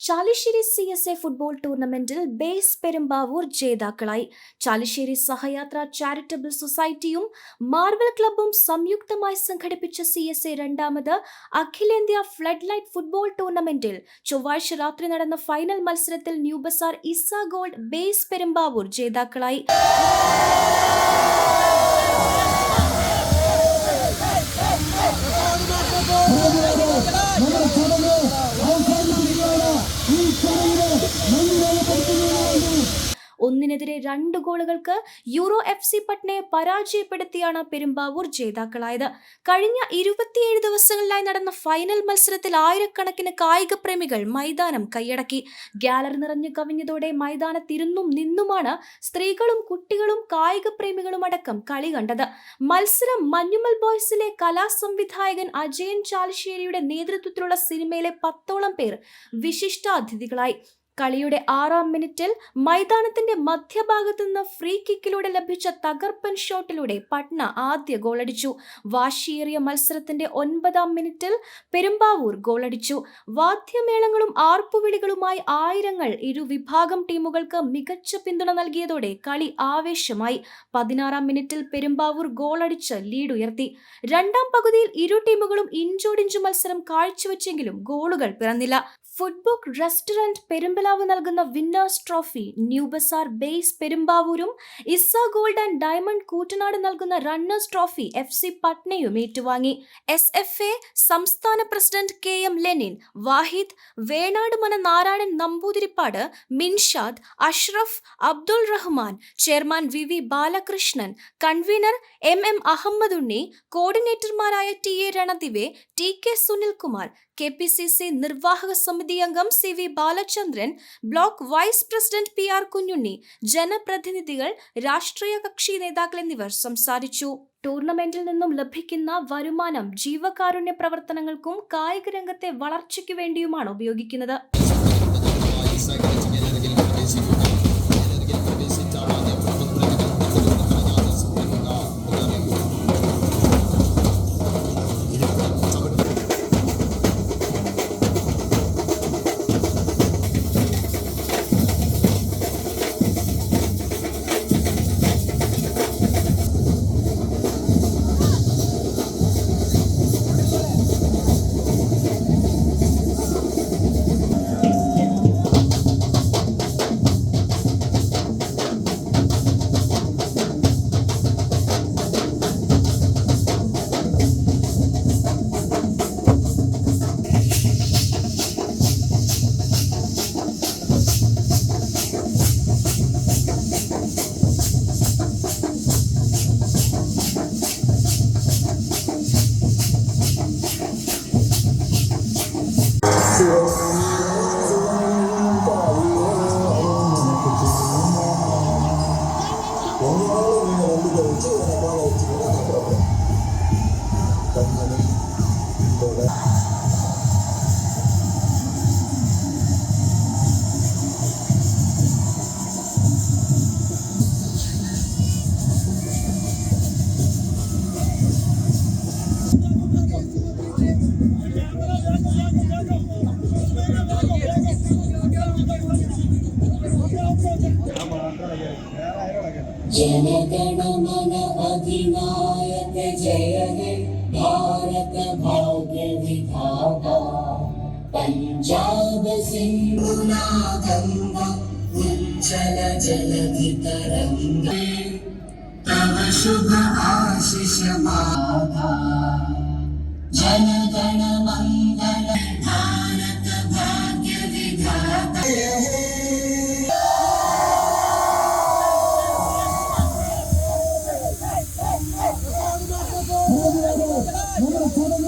Chalissery C S A football ടൂർണമെന്റിൽ base Perumbavoor ജേതാക്കളായി. Chalissery Sahayatra charitable സൊസൈറ്റിയും മാർവൽ ക്ലബും സംയുക്തമായി സംഘടിപ്പിച്ച സി എസ് എ രണ്ടാമത് അഖിലേന്ത്യാ ഫ്ലഡ് ലൈറ്റ് ഫുട്ബോൾ ടൂർണമെന്റിൽ ചൊവ്വാഴ്ച രാത്രി നടന്ന ഫൈനൽ മത്സരത്തിൽ new bazaar Isa gold base Perumbavoor ജേതാക്കളായി. ഒന്നിനെതിരെ രണ്ട് ഗോളുകൾക്ക് യൂറോ എഫ് സി പട്നയെ പരാജയപ്പെടുത്തിയാണ് പെരുമ്പാവൂർ ജേതാക്കളായത്. കഴിഞ്ഞ ഇരുപത്തിയേഴ് ദിവസങ്ങളിലായി നടന്ന ഫൈനൽ മത്സരത്തിൽ ആയിരക്കണക്കിന് കായിക പ്രേമികൾ മൈതാനം കൈയടക്കി. ഗാലറി നിറഞ്ഞു കവിഞ്ഞതോടെ മൈതാനത്തിരുന്നും നിന്നുമാണ് സ്ത്രീകളും കുട്ടികളും കായിക പ്രേമികളും അടക്കം കളി കണ്ടത്. മത്സരം മഞ്ഞുമൽ ബോയ്സിലെ കലാസംവിധായകൻ അജയൻ ചാലിശ്ശേരിയുടെ നേതൃത്വത്തിലുള്ള സിനിമയിലെ പത്തോളം പേർ വിശിഷ്ടാതിഥികളായി. കളിയുടെ ആറാം മിനിറ്റിൽ മൈതാനത്തിന്റെ മധ്യഭാഗത്തു നിന്ന് ഫ്രീ കിക്കിലൂടെ ലഭിച്ച തകർപ്പൻ ഷോട്ടിലൂടെ പട്ന ആദ്യ ഗോളടിച്ചു വാശിയേറിയ മത്സരത്തിന്റെ ഒൻപതാം മിനിറ്റിൽ പെരുമ്പാവൂർ ഗോളടിച്ചു വാദ്യമേളങ്ങളും ആർപ്പുവിളികളുമായി ആയിരങ്ങൾ ഇരുവിഭാഗം ടീമുകൾക്ക് മികച്ച പിന്തുണ നൽകിയതോടെ കളി ആവേശമായി. പതിനാറാം മിനിറ്റിൽ പെരുമ്പാവൂർ ഗോളടിച്ച് ലീഡ് ഉയർത്തി. രണ്ടാം പകുതിയിൽ ഇരു ടീമുകളും ഇഞ്ചോടിഞ്ചു മത്സരം കാഴ്ചവെച്ചെങ്കിലും ഗോളുകൾ പിറന്നില്ല. ഫുട്ബോൾ റെസ്റ്റോറന്റ് പെരുമ്പലാവ് നൽകുന്ന winners trophy new bazaar base പെരുമ്പാവൂരും Isa gold and diamond Koottanad നൽകുന്ന റണ്ണേഴ്സ് ട്രോഫി എഫ് സി പട്നയും ഏറ്റുവാങ്ങി. എസ് എഫ് എ സംസ്ഥാന president K M Lenin Wahid Venad Mana Narayanan Namboothiripad Minshad Ashraf Abdul Rahman chairman V V Balakrishnan convener M M Ahammed Unni കോർഡിനേറ്റർമാരായ T A Ranadive T K Sunilkumar K P C C നിർവാഹക സമിതി അംഗം C V Balachandran block vice president P R Kunjunni ജനപ്രതിനിധികൾ രാഷ്ട്രീയ കക്ഷി നേതാക്കൾ എന്നിവർ സംസാരിച്ചു. ടൂർണമെന്റിൽ നിന്നും ലഭിക്കുന്ന വരുമാനം ജീവകാരുണ്യ പ്രവർത്തനങ്ങൾക്കും കായിക രംഗത്തെ വളർച്ചയ്ക്കു വേണ്ടിയുമാണ് ഉപയോഗിക്കുന്നത്. Thank kalau जनगणमन अधिनायक जय हे। भारत भाग्य विधाता। पञ्जाब सिन्धुना गङ्गा उज्जल जलधि तरङ्गे तव शुभ आशिष माता। जनगण मङ्गल Número 4,